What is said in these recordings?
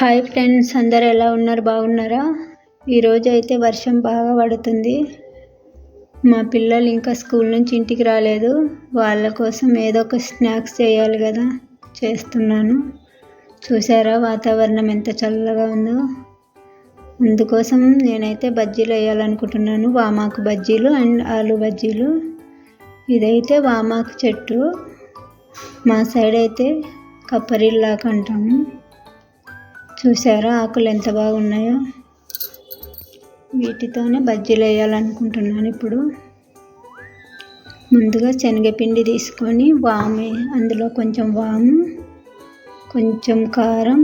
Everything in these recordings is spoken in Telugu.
హాయ్ ఫ్రెండ్స్ అందరు ఎలా ఉన్నారు? బాగున్నారా? ఈరోజు అయితే వర్షం బాగా పడుతుంది. మా పిల్లలు ఇంకా స్కూల్ నుంచి ఇంటికి రాలేదు. వాళ్ళ కోసం ఏదో ఒక స్నాక్స్ చేయాలి కదా చేస్తున్నాను. చూసారా వాతావరణం ఎంత చల్లగా ఉందో? అందుకోసం నేనైతే బజ్జీలు వేయాలనుకుంటున్నాను. వామాకు బజ్జీలు అండ్ ఆలు బజ్జీలు. ఇదైతే వామాకు చెట్టు. మా సైడ్ అయితే కప్పరిల్లాకు అంటాము. చూసారా ఆకులు ఎంత బాగున్నాయో. వీటితోనే బజ్జీలు వేయాలనుకుంటున్నాను ఇప్పుడు. ముందుగా శనగపిండి తీసుకొని వామే అందులో కొంచెం వాము కొంచెం కారం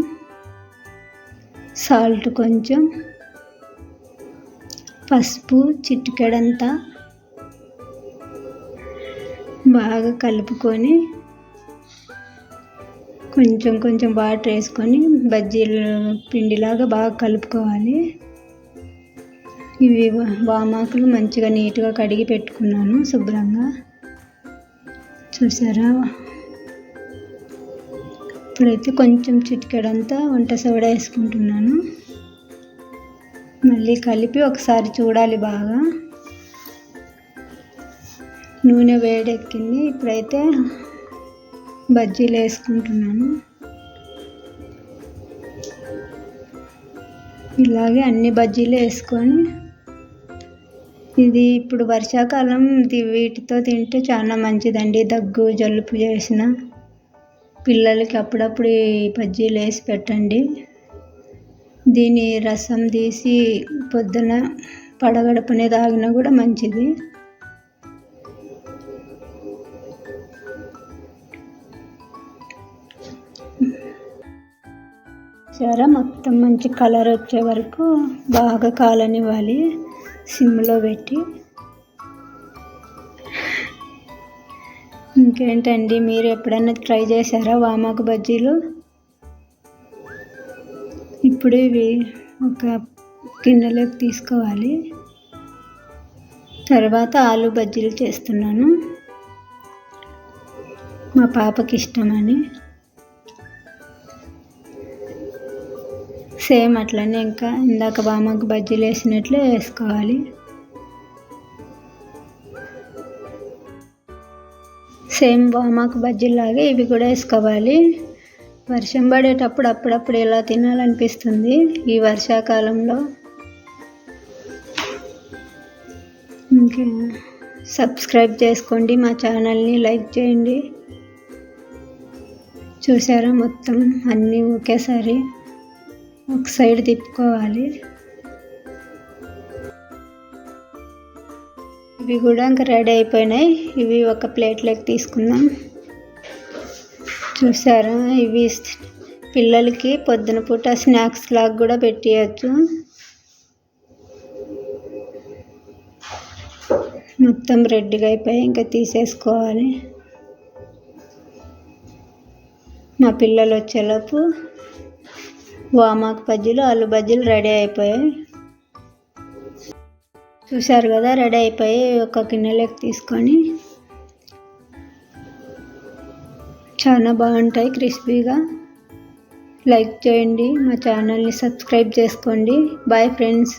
సాల్ట్ కొంచెం పసుపు చిటికెడంతా బాగా కలుపుకొని కొంచెం కొంచెం వాటర్ వేసుకొని బజ్జీలు పిండిలాగా బాగా కలుపుకోవాలి. ఇవి వామాకులు మంచిగా నీట్గా కడిగి పెట్టుకున్నాను శుభ్రంగా. చూసారా? ఇప్పుడైతే కొంచెం చిటికెడంతా వంట సోడా వేసుకుంటున్నాను. మళ్ళీ కలిపి ఒకసారి చూడాలి బాగా. నూనె వేడెక్కింది. ఇప్పుడైతే బజ్జీలు వేసుకుంటున్నాను. ఇలాగే అన్ని బజ్జీలు వేసుకొని ఇది ఇప్పుడు వర్షాకాలం వీటితో తింటే చాలా మంచిదండి. దగ్గు జలుబు చేసిన పిల్లలకి అప్పుడప్పుడు ఈ బజ్జీలు వేసి పెట్టండి. దీని రసం తీసి పొద్దున పడగడపనే తాగినా కూడా మంచిది. సరే మొత్తం మంచి కలర్ వచ్చే వరకు బాగా కాలనివ్వాలి. సిమ్లో పెట్టి. ఇంకేంటండి మీరు ఎప్పుడైనా ట్రై చేశారా వామాకు బజ్జీలు? ఇప్పుడు ఇవి ఒక గిన్నెలోకి తీసుకోవాలి. తర్వాత ఆలు బజ్జీలు చేస్తున్నాను. మా పాపకి ఇష్టమని. సేమ్ అట్లనే ఇంకా ఇందాక బామ్మకు బజ్జీలు వేసినట్లే వేసుకోవాలి. సేమ్ బామాకు బజ్జీలాగే ఇవి కూడా వేసుకోవాలి. వర్షం పడేటప్పుడు అప్పుడప్పుడు ఎలా తినాలనిపిస్తుంది ఈ వర్షాకాలంలో? ఇంకా సబ్స్క్రైబ్ చేసుకోండి మా ఛానల్ని లైక్ చేయండి. చూసారా మొత్తం అన్నీ ఒకేసారి. ఒక సైడ్ తిప్పుకోవాలి. ఇవి కూడా ఇంకా రెడీ అయిపోయినాయి. ఇవి ఒక ప్లేట్లోకి తీసుకుందాం. చూసారా? ఇవి పిల్లలకి పొద్దున పూట స్నాక్స్ లాగా కూడా పెట్టేయచ్చు. మొత్తం రెడ్డిగా అయిపోయి ఇంకా తీసేసుకోవాలి. మా పిల్లలు వచ్చేలోపు వామాకు బజ్జీలు ఆలు బజ్జీలు రెడీ అయిపోయాయి. చూశారు కదా రెడీ అయిపోయి ఒక గిన్నెలోకి తీసుకొని చాలా బాగుంటాయి క్రిస్పీగా. లైక్ చేయండి మా ఛానల్ని సబ్స్క్రైబ్ చేసుకోండి. Bye friends.